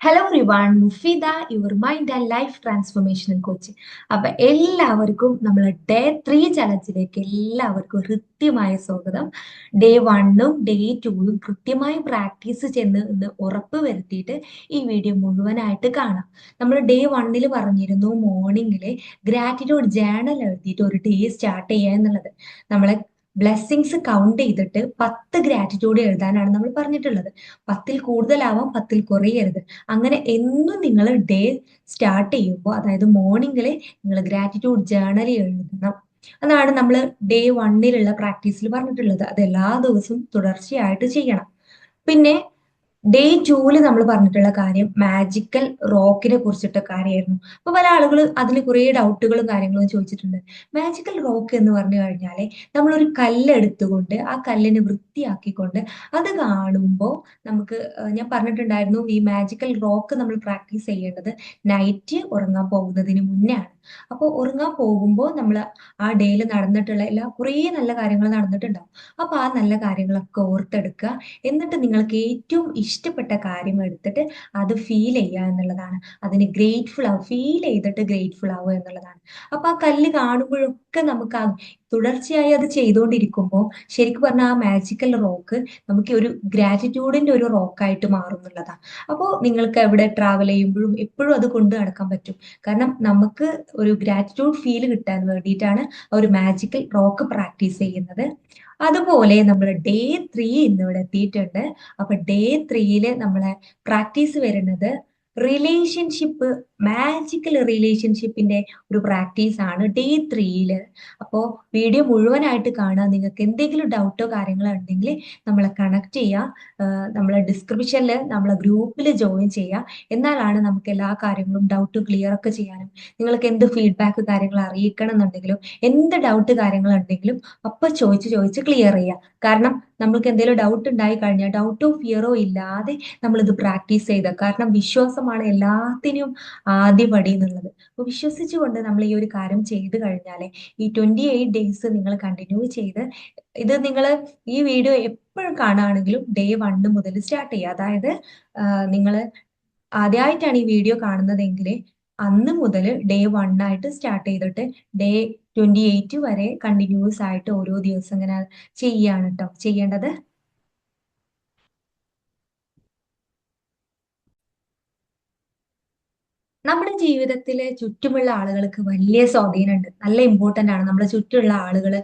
Hello റിവാൺ Mufeeda your mind and life transformational coach അപ്പൊ എല്ലാവർക്കും നമ്മൾ ഡേ ത്രീ ചലഞ്ചിലേക്ക് എല്ലാവർക്കും കൃത്യമായ സ്വാഗതം. ഡേ വണ്ണും ഡേ ടൂവും കൃത്യമായി പ്രാക്ടീസ് ചെന്ന് എന്ന് ഉറപ്പ് വരുത്തിയിട്ട് ഈ വീഡിയോ മുഴുവനായിട്ട് കാണാം. നമ്മൾ ഡേ വണ്ണിൽ പറഞ്ഞിരുന്നു മോർണിംഗിൽ ഗ്രാറ്റിറ്റ്യൂഡ് ജേണൽ എഴുതിയിട്ട് ഒരു ഡേ സ്റ്റാർട്ട് ചെയ്യുക എന്നുള്ളത്. നമ്മളെ ബ്ലെസ്സിങ്സ് കൗണ്ട് ചെയ്തിട്ട് പത്ത് ഗ്രാറ്റിറ്റ്യൂഡ് എഴുതാനാണ് നമ്മൾ പറഞ്ഞിട്ടുള്ളത്. പത്തിൽ കൂടുതലാവാം പത്തിൽ കുറയരുത്. അങ്ങനെ എന്നും നിങ്ങൾ ഡേ സ്റ്റാർട്ട് ചെയ്യുമ്പോൾ അതായത് മോർണിംഗിൽ നിങ്ങൾ ഗ്രാറ്റിറ്റ്യൂഡ് ജേണൽ എഴുതണം. അതാണ് നമ്മൾ ഡേ വണ്ണിലുള്ള പ്രാക്ടീസിൽ പറഞ്ഞിട്ടുള്ളത്. അത് എല്ലാ ദിവസവും തുടർച്ചയായിട്ട് ചെയ്യണം. പിന്നെ ഡേ ടൂൽ നമ്മൾ പറഞ്ഞിട്ടുള്ള കാര്യം മാജിക്കൽ റോക്കിനെ കുറിച്ചിട്ട കാര്യമായിരുന്നു. അപ്പൊ പല ആളുകൾ അതിൽ കുറേ ഡൗട്ടുകളും കാര്യങ്ങളും ചോദിച്ചിട്ടുണ്ട്. മാജിക്കൽ റോക്ക് എന്ന് പറഞ്ഞു കഴിഞ്ഞാൽ നമ്മളൊരു കല്ലെടുത്തുകൊണ്ട് ആ കല്ലിനെ വൃത്തിയാക്കിക്കൊണ്ട് അത് കാണുമ്പോൾ നമുക്ക് ഞാൻ പറഞ്ഞിട്ടുണ്ടായിരുന്നു ഈ മാജിക്കൽ റോക്ക് നമ്മൾ പ്രാക്ടീസ് ചെയ്യേണ്ടത് നൈറ്റ് ഉറങ്ങാൻ പോകുന്നതിന് മുന്നേ ആണ് അപ്പോൾ ഉറങ്ങാൻ പോകുമ്പോൾ നമ്മൾ ആ ഡേയിൽ നടന്നിട്ടുള്ള എല്ലാ കുറേ നല്ല കാര്യങ്ങൾ നടന്നിട്ടുണ്ടാവും. അപ്പോൾ ആ നല്ല കാര്യങ്ങളൊക്കെ ഓർത്തെടുക്കുക. എന്നിട്ട് നിങ്ങൾക്ക് ഏറ്റവും ഇഷ്ടപ്പെട്ട കാര്യം എടുത്തിട്ട് അത് ഫീൽ ചെയ്യുക എന്നുള്ളതാണ്. അതിന് ഗ്രേറ്റ്ഫുൾ ആവുക ഫീൽ ചെയ്തിട്ട് ഗ്രേറ്റ്ഫുൾ ആവുക എന്നുള്ളതാണ്. അപ്പൊ ആ കല്ല് കാണുമ്പോഴൊക്കെ നമുക്ക് തുടർച്ചയായി അത് ചെയ്തുകൊണ്ടിരിക്കുമ്പോൾ ശരിക്കും പറഞ്ഞാൽ ആ മാജിക്കൽ റോക്ക് നമുക്ക് ഒരു ഗ്രാറ്റിറ്റ്യൂഡിന്റെ ഒരു റോക്കായിട്ട് മാറുന്നുള്ളതാണ് അപ്പോൾ നിങ്ങൾക്ക് എവിടെ ട്രാവൽ ചെയ്യുമ്പോഴും എപ്പോഴും അത് കൊണ്ട് നടക്കാൻ പറ്റും. കാരണം നമുക്ക് ഒരു ഗ്രാറ്റിറ്റ്യൂഡ് ഫീൽ കിട്ടാൻ വേണ്ടിയിട്ടാണ് ഒരു മാജിക്കൽ റോക്ക് പ്രാക്ടീസ് ചെയ്യുന്നത്. അതുപോലെ നമ്മൾ ഡേ ത്രീ ഇന്ന് ഇവിടെ എത്തിയിട്ടുണ്ട്. അപ്പൊ ഡേ ത്രീയിൽ നമ്മളെ പ്രാക്ടീസ് വരുന്നത് റിലേഷൻഷിപ്പ് മാജിക്കൽ റിലേഷൻഷിപ്പിന്റെ ഒരു പ്രാക്ടീസ് ആണ് ഡേ ത്രീയിൽ അപ്പോൾ വീഡിയോ മുഴുവനായിട്ട് കാണുക. നിങ്ങൾക്ക് എന്തെങ്കിലും ഡൗട്ടോ കാര്യങ്ങളോ ഉണ്ടെങ്കിൽ നമ്മളെ കണക്ട് ചെയ്യുക. നമ്മളെ ഡിസ്ക്രിപ്ഷനിൽ നമ്മളെ ഗ്രൂപ്പിൽ ജോയിൻ ചെയ്യുക. എന്നാലാണ് നമുക്ക് എല്ലാ കാര്യങ്ങളും ഡൗട്ട് ക്ലിയർ ഒക്കെ ചെയ്യാനും. നിങ്ങൾക്ക് എന്ത് ഫീഡ്ബാക്ക് കാര്യങ്ങൾ അറിയിക്കണം എന്നുണ്ടെങ്കിലും എന്ത് ഡൗട്ട് കാര്യങ്ങൾ അപ്പൊ ചോദിച്ച് ചോദിച്ച് ക്ലിയർ ചെയ്യുക. കാരണം നമ്മൾക്ക് എന്തെങ്കിലും ഡൗട്ട് ഉണ്ടായി കഴിഞ്ഞാൽ ഡൗട്ടോ ഫിയറോ ഇല്ലാതെ നമ്മളിത് പ്രാക്ടീസ് ചെയ്ത. കാരണം വിശ്വാസമാണ് എല്ലാത്തിനും ആദ്യ പടി എന്നുള്ളത്. അപ്പൊ വിശ്വസിച്ചുകൊണ്ട് നമ്മൾ ഈ ഒരു കാര്യം ചെയ്തു കഴിഞ്ഞാൽ ഈ ട്വന്റി എയ്റ്റ് ഡേയ്സ് നിങ്ങൾ കണ്ടിന്യൂ ചെയ്ത് ഇത് നിങ്ങൾ ഈ വീഡിയോ എപ്പോഴും കാണുകയാണെങ്കിലും ഡേ വണ്ണ് മുതൽ സ്റ്റാർട്ട് ചെയ്യുക. അതായത് നിങ്ങൾ ആദ്യമായിട്ടാണ് ഈ വീഡിയോ കാണുന്നതെങ്കിൽ അന്ന് മുതൽ ഡേ വൺ ആയിട്ട് സ്റ്റാർട്ട് ചെയ്തിട്ട് ഡേ ട്വന്റി എയ്റ്റ് വരെ കണ്ടിന്യൂസ് ആയിട്ട് ഓരോ ദിവസം ഇങ്ങനെ ചെയ്യാണ് കേട്ടോ ചെയ്യേണ്ടത്? നമ്മുടെ ജീവിതത്തിലെ ചുറ്റുമുള്ള ആളുകൾക്ക് വലിയ സ്വാധീനമുണ്ട്. നല്ല ഇമ്പോർട്ടന്റ് ആണ് നമ്മുടെ ചുറ്റുമുള്ള ആളുകൾ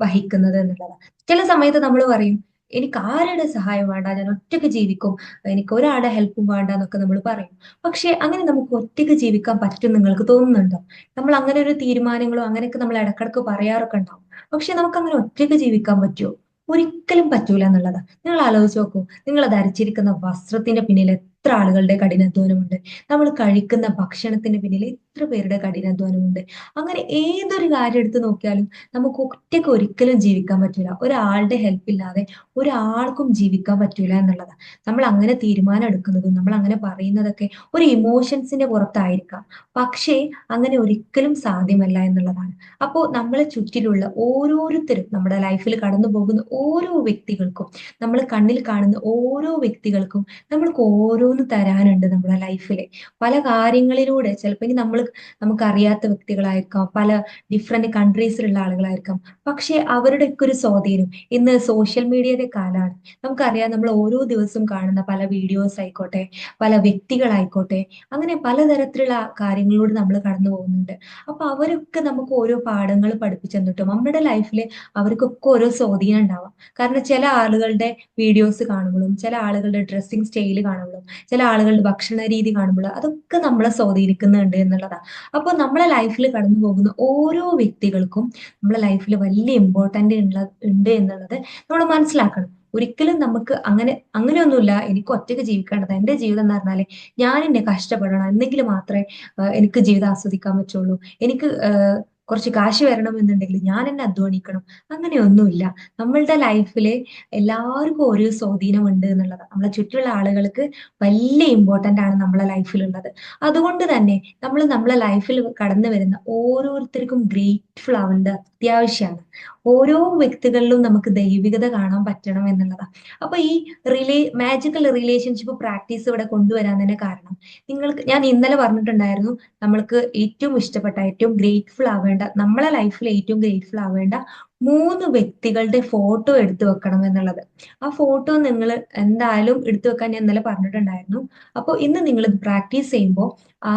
വഹിക്കുന്നത് എന്നുള്ളത്. ചില സമയത്ത് നമ്മൾ പറയും എനിക്ക് ആരുടെ സഹായം വേണ്ട? ഞാൻ ഒറ്റയ്ക്ക് ജീവിക്കും. എനിക്ക് ഒരാളുടെ ഹെൽപ്പും വേണ്ട എന്നൊക്കെ നമ്മൾ പറയും. പക്ഷെ അങ്ങനെ നമുക്ക് ഒറ്റയ്ക്ക് ജീവിക്കാൻ പറ്റും നിങ്ങൾക്ക് തോന്നുന്നുണ്ടോ? നമ്മൾ അങ്ങനെ ഒരു തീരുമാനങ്ങളോ അങ്ങനെയൊക്കെ നമ്മൾ ഇടക്കിടക്ക് പറയാറൊക്കെ ഉണ്ടാവും. പക്ഷെ നമുക്ക് അങ്ങനെ ഒറ്റയ്ക്ക് ജീവിക്കാൻ പറ്റുമോ? ഒരിക്കലും പറ്റൂല എന്നുള്ളതാ. നിങ്ങൾ ആലോചിച്ച് നോക്കൂ. നിങ്ങൾ ധരിച്ചിരിക്കുന്ന വസ്ത്രത്തിന്റെ പിന്നിൽ എത്ര ആളുകളുടെ കഠിനാധ്വാനമുണ്ട്. നമ്മൾ കഴിക്കുന്ന ഭക്ഷണത്തിന് പിന്നിൽ എത്ര പേരുടെ കഠിനാധ്വാനമുണ്ട്. അങ്ങനെ ഏതൊരു കാര്യം എടുത്ത് നോക്കിയാലും നമുക്ക് ഒറ്റയ്ക്ക് ഒരിക്കലും ജീവിക്കാൻ പറ്റൂല ഒരാളുടെ ഹെൽപ്പ് ഇല്ലാതെ ഒരാൾക്കും ജീവിക്കാൻ പറ്റൂല എന്നുള്ളതാണ് നമ്മൾ അങ്ങനെ തീരുമാനം എടുക്കുന്നതും നമ്മൾ അങ്ങനെ പറയുന്നതൊക്കെ ഒരു ഇമോഷൻസിന്റെ പുറത്തായിരിക്കാം. പക്ഷേ അങ്ങനെ ഒരിക്കലും സാധ്യമല്ല എന്നുള്ളതാണ്. അപ്പോൾ നമ്മളെ ചുറ്റിലുള്ള ഓരോരുത്തരും നമ്മുടെ ലൈഫിൽ കടന്നു പോകുന്ന ഓരോ വ്യക്തികൾക്കും നമ്മൾ കണ്ണിൽ കാണുന്ന ഓരോ വ്യക്തികൾക്കും നമ്മൾക്ക് ഓരോന്ന് തരാനുണ്ട് നമ്മുടെ ലൈഫിലെ പല കാര്യങ്ങളിലൂടെ ചിലപ്പോൾ നമ്മൾ നമുക്ക് അറിയാത്ത വ്യക്തികളായിരിക്കാം പല ഡിഫറെന്റ് കൺട്രീസിലുള്ള ആളുകളായിരിക്കാം. പക്ഷേ അവരുടെയൊക്കെ ഒരു സ്വാധീനം ഇന്ന് സോഷ്യൽ മീഡിയയുടെ കാലമാണ്. നമുക്കറിയാം നമ്മൾ ഓരോ ദിവസവും കാണുന്ന പല വീഡിയോസ് ആയിക്കോട്ടെ പല വ്യക്തികളായിക്കോട്ടെ അങ്ങനെ പലതരത്തിലുള്ള കാര്യങ്ങളോട് നമ്മൾ കടന്നു പോകുന്നുണ്ട്. അപ്പൊ അവരൊക്കെ നമുക്ക് ഓരോ പാഠങ്ങൾ പഠിപ്പിച്ചു തന്നിട്ടും നമ്മുടെ ലൈഫിൽ അവർക്കൊക്കെ ഓരോ സ്വാധീനം ഉണ്ടാവാം. കാരണം ചില ആളുകളുടെ വീഡിയോസ് കാണുമ്പോഴും ചില ആളുകളുടെ ഡ്രസ്സിങ് സ്റ്റൈൽ കാണുമ്പോഴും ചില ആളുകളുടെ ഭക്ഷണ രീതി കാണുമ്പോഴും അതൊക്കെ നമ്മളെ സ്വാധീനിക്കുന്നുണ്ട് എന്നുള്ളതാണ്. അപ്പോൾ നമ്മളെ ലൈഫിൽ കടന്നു പോകുന്ന ഓരോ വ്യക്തികൾക്കും നമ്മളെ ലൈഫിൽ വലിയ ഇമ്പോർട്ടന്റ് ഉള്ള ഉണ്ട് എന്നുള്ളത് നമ്മൾ മനസ്സിലാക്കണം. ഒരിക്കലും നമുക്ക് അങ്ങനെ അങ്ങനെയൊന്നുമില്ല. എനിക്ക് ഒറ്റയ്ക്ക് ജീവിക്കേണ്ടത് എന്റെ ജീവിതം എന്ന് പറഞ്ഞാൽ ഞാൻ എന്നെ കഷ്ടപ്പെടണം. എന്നെങ്കിലും മാത്രമേ എനിക്ക് ജീവിതം ആസ്വദിക്കാൻ പറ്റുള്ളൂ. എനിക്ക് കുറച്ച് കാശ് വരണമെന്നുണ്ടെങ്കിൽ ഞാൻ എന്നെ അധ്വാനിക്കണം. അങ്ങനെയൊന്നുമില്ല. നമ്മളുടെ ലൈഫിൽ എല്ലാവർക്കും ഒരു സ്വാധീനമുണ്ട് എന്നുള്ളത്. നമ്മളെ ചുറ്റുമുള്ള ആളുകൾക്ക് വലിയ ഇമ്പോർട്ടന്റ് ആണ് നമ്മളെ ലൈഫിലുള്ളത്. അതുകൊണ്ട് തന്നെ നമ്മൾ നമ്മളെ ലൈഫിൽ കടന്നു വരുന്ന ഓരോരുത്തർക്കും ഗ്രേറ്റ്ഫുൾ ആവേണ്ടത് അത്യാവശ്യമാണ്. ഓരോ വ്യക്തികളിലും നമുക്ക് ദൈവികത കാണാൻ പറ്റണം എന്നുള്ളതാണ് അപ്പൊ ഈ റിലേ മാജിക്കൽ റിലേഷൻഷിപ്പ് പ്രാക്ടീസ് ഇവിടെ കൊണ്ടുവരാൻ തന്നെ കാരണം നിങ്ങൾക്ക് ഞാൻ ഇന്നലെ പറഞ്ഞിട്ടുണ്ടായിരുന്നു നമ്മൾക്ക് ഏറ്റവും ഇഷ്ടപ്പെട്ട ഏറ്റവും ഗ്രേറ്റ്ഫുൾ ആവേണ്ട നമ്മളെ ലൈഫിൽ ഏറ്റവും ഗ്രേറ്റ്ഫുൾ ആവേണ്ട മൂന്ന് വ്യക്തികളുടെ ഫോട്ടോ എടുത്തു വെക്കണം എന്നുള്ളത്. ആ ഫോട്ടോ നിങ്ങൾ എന്തായാലും എടുത്തു വെക്കാൻ ഞാൻ ഇന്നലെ പറഞ്ഞിട്ടുണ്ടായിരുന്നു. അപ്പോൾ ഇന്ന് നിങ്ങൾ പ്രാക്ടീസ് ചെയ്യുമ്പോൾ ആ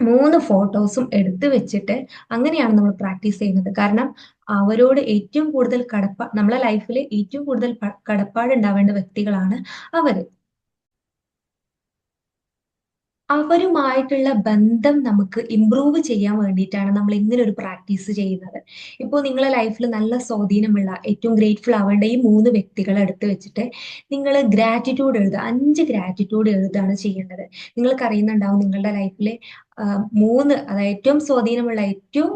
മൂന്ന് ഫോട്ടോസും എടുത്തു വെച്ചിട്ട് അങ്ങനെയാണ് നമ്മൾ പ്രാക്ടീസ് ചെയ്യുന്നത്. കാരണം അവരോട് ഏറ്റവും കൂടുതൽ കടപ്പാ നമ്മളെ ലൈഫിൽ ഏറ്റവും കൂടുതൽ കടപ്പാട് ഉണ്ടാവേണ്ട വ്യക്തികളാണ് അവർ. അവരുമായിട്ടുള്ള ബന്ധം നമുക്ക് ഇമ്പ്രൂവ് ചെയ്യാൻ വേണ്ടിയിട്ടാണ് നമ്മൾ ഇങ്ങനെ ഒരു പ്രാക്ടീസ് ചെയ്യുന്നത്. ഇപ്പോൾ നിങ്ങളെ ലൈഫിൽ നല്ല സ്വാധീനമുള്ള ഏറ്റവും ഗ്രേറ്റ്ഫുൾ ആവേണ്ട ഈ മൂന്ന് വ്യക്തികളെ എടുത്ത് വെച്ചിട്ട് നിങ്ങൾ ഗ്രാറ്റിറ്റ്യൂഡ് എഴുതുക. അഞ്ച് ഗ്രാറ്റിറ്റ്യൂഡ് എഴുതുകയാണ് ചെയ്യേണ്ടത്. നിങ്ങൾക്ക് അറിയുന്നുണ്ടാവും നിങ്ങളുടെ ലൈഫിൽ മൂന്ന് അതായത് ഏറ്റവും സ്വാധീനമുള്ള ഏറ്റവും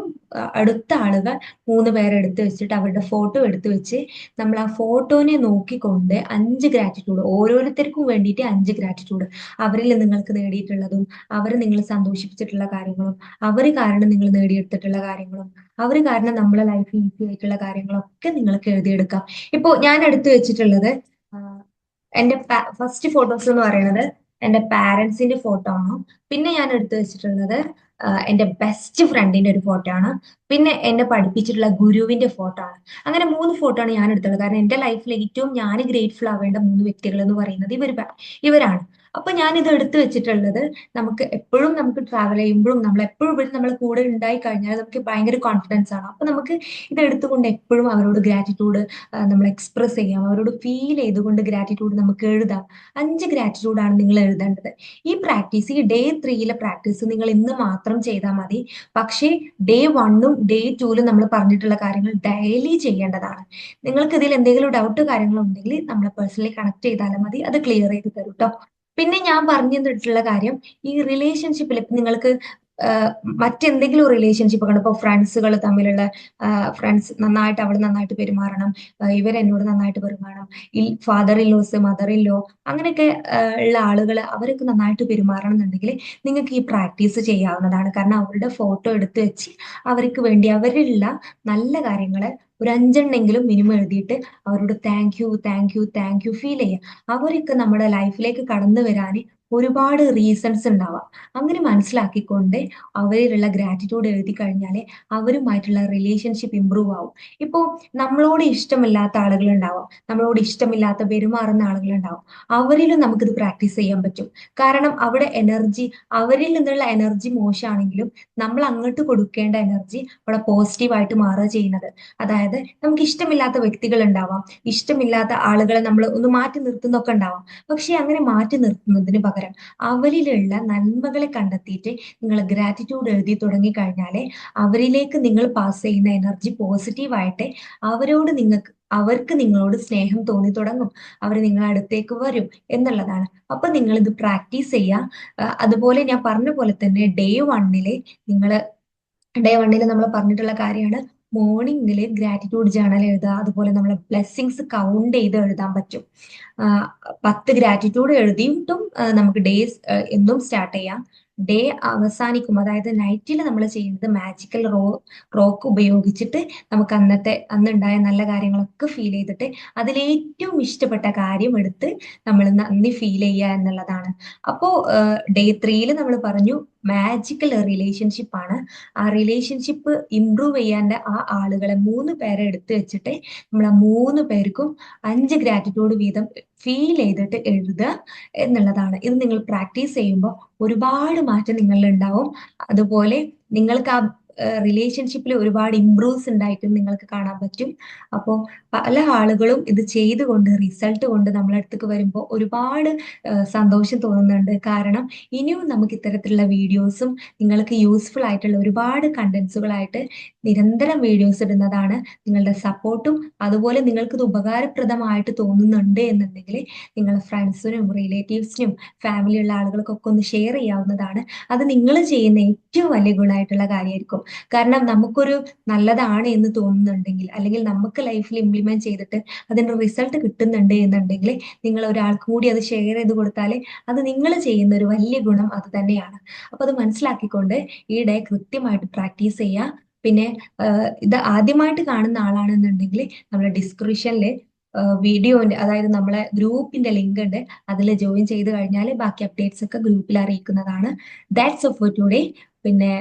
അടുത്ത ആളുകൾ മൂന്ന് പേരെ എടുത്ത് വെച്ചിട്ട് അവരുടെ ഫോട്ടോ എടുത്ത് വെച്ച് നമ്മൾ ആ ഫോട്ടോനെ നോക്കിക്കൊണ്ട് അഞ്ച് ഗ്രാറ്റിറ്റ്യൂഡ് ഓരോരുത്തർക്കും വേണ്ടിയിട്ട് അഞ്ച് ഗ്രാറ്റിറ്റ്യൂഡ് അവരിൽ നിങ്ങൾക്ക് നേടിയിട്ടുള്ളതും അവർ നിങ്ങൾ സന്തോഷിപ്പിച്ചിട്ടുള്ള കാര്യങ്ങളും അവർ കാരണം നിങ്ങൾ നേടിയെടുത്തിട്ടുള്ള കാര്യങ്ങളും അവർ കാരണം നമ്മളെ ലൈഫ് ഈസി ആയിട്ടുള്ള കാര്യങ്ങളൊക്കെ നിങ്ങൾക്ക് എഴുതിയെടുക്കാം. ഇപ്പോൾ ഞാൻ എടുത്തു വെച്ചിട്ടുള്ളത് എന്റെ ഫസ്റ്റ് ഫോട്ടോസ് എന്ന് പറയുന്നത് എന്റെ പാരന്റ്സിന്റെ ഫോട്ടോ ആണ്. പിന്നെ ഞാൻ എടുത്തു വെച്ചിട്ടുള്ളത് എന്റെ ബെസ്റ്റ് ഫ്രണ്ടിന്റെ ഒരു ഫോട്ടോ ആണ്. പിന്നെ എന്നെ പഠിപ്പിച്ചിട്ടുള്ള ഗുരുവിന്റെ ഫോട്ടോ ആണ്. അങ്ങനെ മൂന്ന് ഫോട്ടോ ആണ് ഞാൻ എടുത്തുള്ളത്. കാരണം എന്റെ ലൈഫിൽ ഏറ്റവും ഞാൻ ഗ്രേറ്റ്ഫുൾ ആവേണ്ട മൂന്ന് വ്യക്തികൾ എന്ന് പറയുന്നത് ഇവർ ഇവരാണ്. അപ്പൊ ഞാൻ ഇത് എടുത്തു വെച്ചിട്ടുള്ളത് നമുക്ക് എപ്പോഴും നമുക്ക് ട്രാവൽ ചെയ്യുമ്പോഴും നമ്മൾ എപ്പോഴും നമ്മൾ കൂടെ ഉണ്ടായി കഴിഞ്ഞാൽ നമുക്ക് ഭയങ്കര കോൺഫിഡൻസ് ആണ്. അപ്പൊ നമുക്ക് ഇത് എടുത്തുകൊണ്ട് എപ്പോഴും അവരോട് ഗ്രാറ്റിറ്റ്യൂഡ് നമ്മൾ എക്സ്പ്രസ് ചെയ്യാം. അവരോട് ഫീൽ ചെയ്തുകൊണ്ട് ഗ്രാറ്റിറ്റ്യൂഡ് നമുക്ക് എഴുതാം. അഞ്ച് ഗ്രാറ്റിറ്റ്യൂഡ് ആണ് നിങ്ങൾ എഴുതേണ്ടത്. ഈ പ്രാക്ടീസ് ഈ ഡേ ത്രീയിലെ പ്രാക്ടീസ് നിങ്ങൾ ഇന്ന് മാത്രം ചെയ്താൽ മതി. പക്ഷേ ഡേ വണ്ണും ഡേ ടൂലും നമ്മൾ പറഞ്ഞിട്ടുള്ള കാര്യങ്ങൾ ഡെയിലി ചെയ്യേണ്ടതാണ്. നിങ്ങൾക്ക് ഇതിൽ എന്തെങ്കിലും ഡൗട്ട് കാര്യങ്ങളുണ്ടെങ്കിൽ നമ്മളെ പേഴ്സണലി കണക്ട് ചെയ്താലും മതി. അത് ക്ലിയർ ചെയ്ത് തരും കേട്ടോ പിന്നെ ഞാൻ പറഞ്ഞു തന്നിട്ടുള്ള കാര്യം ഈ റിലേഷൻഷിപ്പിൽ നിങ്ങൾക്ക് മറ്റെന്തെങ്കിലും റിലേഷൻഷിപ്പ് കാണും ഇപ്പോൾ ഫ്രണ്ട്സുകൾ തമ്മിലുള്ള ഫ്രണ്ട്സ് നന്നായിട്ട് അവൾ നന്നായിട്ട് പെരുമാറണം. ഇവർ എന്നോട് നന്നായിട്ട് പെരുമാറണം. ഈ ഫാദർ ഇല്ലോസ് ലോസ് മദർ ഇല്ലോ അങ്ങനെയൊക്കെ ഉള്ള ആളുകൾ അവരൊക്കെ നന്നായിട്ട് പെരുമാറണം എന്നുണ്ടെങ്കിൽ നിങ്ങൾക്ക് ഈ പ്രാക്ടീസ് ചെയ്യാവുന്നതാണ്. കാരണം അവരുടെ ഫോട്ടോ എടുത്ത് വെച്ച് അവർക്ക് വേണ്ടി അവരിലുള്ള നല്ല കാര്യങ്ങളെ ഒരു അഞ്ചെണ്ണെങ്കിലും മിനിമം എഴുതിയിട്ട് അവരോട് thank you thank you thank you feel ചെയ്യുക. അവരൊക്കെ നമ്മുടെ ലൈഫിലേക്ക് കടന്നു വരാൻ ഒരുപാട് റീസൺസ് ഉണ്ടാവാം. അങ്ങനെ മനസ്സിലാക്കിക്കൊണ്ട് അവരിലുള്ള ഗ്രാറ്റിറ്റ്യൂഡ് എഴുതി കഴിഞ്ഞാൽ അവരുമായിട്ടുള്ള റിലേഷൻഷിപ്പ് ഇമ്പ്രൂവ് ആവും. ഇപ്പോൾ നമ്മളോട് ഇഷ്ടമില്ലാത്ത ആളുകൾ ഉണ്ടാവാം നമ്മളോട് ഇഷ്ടമില്ലാത്ത പെരുമാറുന്ന ആളുകൾ ഉണ്ടാവും അവരിലും നമുക്കിത് പ്രാക്ടീസ് ചെയ്യാൻ പറ്റും. കാരണം അവിടെ എനർജി അവരിൽ നിന്നുള്ള എനർജി മോശമാണെങ്കിലും നമ്മൾ അങ്ങോട്ട് കൊടുക്കേണ്ട എനർജി അവിടെ പോസിറ്റീവായിട്ട് മാറുക ചെയ്യുന്നത്. അതായത് നമുക്ക് ഇഷ്ടമില്ലാത്ത വ്യക്തികൾ ഉണ്ടാവാം. ഇഷ്ടമില്ലാത്ത ആളുകളെ നമ്മൾ ഒന്ന് മാറ്റി നിർത്തുന്നൊക്കെ ഉണ്ടാവാം. പക്ഷെ അങ്ങനെ മാറ്റി നിർത്തുന്നതിന് പകരം പകരം അവരിലുള്ള നന്മകളെ കണ്ടെത്തിയിട്ട് നിങ്ങൾ ഗ്രാറ്റിറ്റ്യൂഡ് എഴുതി തുടങ്ങി കഴിഞ്ഞാൽ അവരിലേക്ക് നിങ്ങൾ പാസ് ചെയ്യുന്ന എനർജി പോസിറ്റീവായിട്ട് അവരോട് നിങ്ങൾക്ക് അവർക്ക് നിങ്ങളോട് സ്നേഹം തോന്നി തുടങ്ങും. അവർ നിങ്ങളെ അടുത്തേക്ക് വരും എന്നുള്ളതാണ്. അപ്പൊ നിങ്ങൾ ഇത് പ്രാക്ടീസ് ചെയ്യുക അതുപോലെ ഞാൻ പറഞ്ഞ പോലെ തന്നെ ഡേ വണ്ണിൽ നിങ്ങൾ ഡേ വണ്ണിൽ നമ്മൾ പറഞ്ഞിട്ടുള്ള കാര്യമാണ് മോർണിംഗിൽ ഗ്രാറ്റിറ്റ്യൂഡ് ജേണൽ എഴുതുക അതുപോലെ നമ്മളെ ബ്ലെസ്സിങ്സ് കൗണ്ട് ചെയ്ത് എഴുതാൻ പറ്റും. പത്ത് ഗ്രാറ്റിറ്റ്യൂഡ് എഴുതിയിട്ടും നമുക്ക് ഡേസ് എന്നും സ്റ്റാർട്ട് ചെയ്യാം. ഡേ അവസാനിക്കും അതായത് നൈറ്റിൽ നമ്മൾ ചെയ്യുന്നത് മാജിക്കൽ റോ റോക്ക് ഉപയോഗിച്ചിട്ട് നമുക്ക് അന്നത്തെ അന്നുണ്ടായ നല്ല കാര്യങ്ങളൊക്കെ ഫീൽ ചെയ്തിട്ട് അതിലേറ്റവും ഇഷ്ടപ്പെട്ട കാര്യം എടുത്ത് നമ്മൾ നന്ദി ഫീൽ ചെയ്യുക എന്നുള്ളതാണ്. അപ്പോൾ ഡേ ത്രീയിൽ നമ്മൾ പറഞ്ഞു മാജിക്കൽ റിലേഷൻഷിപ്പ് ആണ്. ആ റിലേഷൻഷിപ്പ് ഇംപ്രൂവ് ചെയ്യാന്റെ ആ ആളുകളെ മൂന്ന് പേരെ എടുത്തു വെച്ചിട്ട് നമ്മൾ ആ മൂന്ന് പേർക്കും അഞ്ച് ഗ്രാറ്റിറ്റ്യൂഡ് വീതം ഫീൽ ചെയ്തിട്ട് എഴുതുക എന്നുള്ളതാണ്. ഇത് നിങ്ങൾ പ്രാക്ടീസ് ചെയ്യുമ്പോൾ ഒരുപാട് മാറ്റം നിങ്ങളിൽ ഉണ്ടാവും അതുപോലെ നിങ്ങൾക്ക് ആ റിലേഷൻഷിപ്പിൽ ഒരുപാട് ഇമ്പ്രൂവ്സ് ഉണ്ടായിട്ടും നിങ്ങൾക്ക് കാണാൻ പറ്റും. അപ്പോൾ പല ആളുകളും ഇത് ചെയ്തുകൊണ്ട് റിസൾട്ട് കൊണ്ട് നമ്മളെ അടുത്തേക്ക് വരുമ്പോൾ ഒരുപാട് സന്തോഷം തോന്നുന്നുണ്ട്. കാരണം ഇനിയും നമുക്ക് ഇത്തരത്തിലുള്ള വീഡിയോസും നിങ്ങൾക്ക് യൂസ്ഫുൾ ആയിട്ടുള്ള ഒരുപാട് കണ്ടൻസുകളായിട്ട് നിരന്തരം വീഡിയോസ് ഇടുന്നതാണ് നിങ്ങളുടെ സപ്പോർട്ടും അതുപോലെ നിങ്ങൾക്ക് ഇത് ഉപകാരപ്രദമായിട്ട് തോന്നുന്നുണ്ട് എന്നുണ്ടെങ്കിൽ നിങ്ങളുടെ ഫ്രണ്ട്സിനും റിലേറ്റീവ്സിനും ഫാമിലിയുള്ള ആളുകൾക്കൊക്കെ ഒന്ന് ഷെയർ ചെയ്യാവുന്നതാണ്. അത് നിങ്ങൾ ചെയ്യുന്ന ഏറ്റവും വലിയ ഗുണമായിട്ടുള്ള കാര്യമായിരിക്കും. കാരണം നമുക്കൊരു നല്ലതാണ് എന്ന് തോന്നുന്നുണ്ടെങ്കിൽ അല്ലെങ്കിൽ നമുക്ക് ലൈഫിൽ ഇംപ്ലിമെന്റ് ചെയ്തിട്ട് അതിന്റെ റിസൾട്ട് കിട്ടുന്നുണ്ട് എന്നുണ്ടെങ്കിൽ നിങ്ങൾ ഒരാൾക്ക് കൂടി അത് ഷെയർ ചെയ്ത് കൊടുത്താൽ അത് നിങ്ങൾ ചെയ്യുന്ന ഒരു വലിയ ഗുണം അത് തന്നെയാണ്. അപ്പൊ അത് മനസ്സിലാക്കിക്കൊണ്ട് ഈ ഡേ കൃത്യമായിട്ട് പ്രാക്ടീസ് ചെയ്യുക. പിന്നെ ഇത് ആദ്യമായിട്ട് കാണുന്ന ആളാണെന്നുണ്ടെങ്കിൽ നമ്മുടെ ഡിസ്ക്രിപ്ഷനിൽ വീഡിയോന്റെ അതായത് നമ്മളെ ഗ്രൂപ്പിന്റെ ലിങ്ക് ഉണ്ട് അതിൽ ജോയിൻ ചെയ്ത് കഴിഞ്ഞാൽ ബാക്കി അപ്ഡേറ്റ്സ് ഒക്കെ ഗ്രൂപ്പിൽ അറിയിക്കുന്നതാണ്. ദാറ്റ്സ് ഓഫ് ടുഡേ പിന്നെ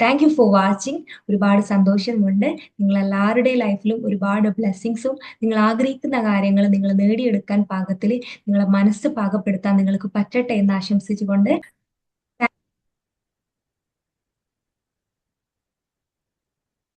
താങ്ക് യു ഫോർ വാച്ചിങ് ഒരുപാട് സന്തോഷമുണ്ട്. നിങ്ങൾ എല്ലാവരുടെയും ലൈഫിലും ഒരുപാട് ബ്ലെസ്സിങ്സും നിങ്ങൾ ആഗ്രഹിക്കുന്ന കാര്യങ്ങൾ നിങ്ങൾ നേടിയെടുക്കാൻ പാകത്തിൽ നിങ്ങളെ മനസ്സ് പാകപ്പെടുത്താൻ നിങ്ങൾക്ക് പറ്റട്ടെ എന്ന് ആശംസിച്ചുകൊണ്ട്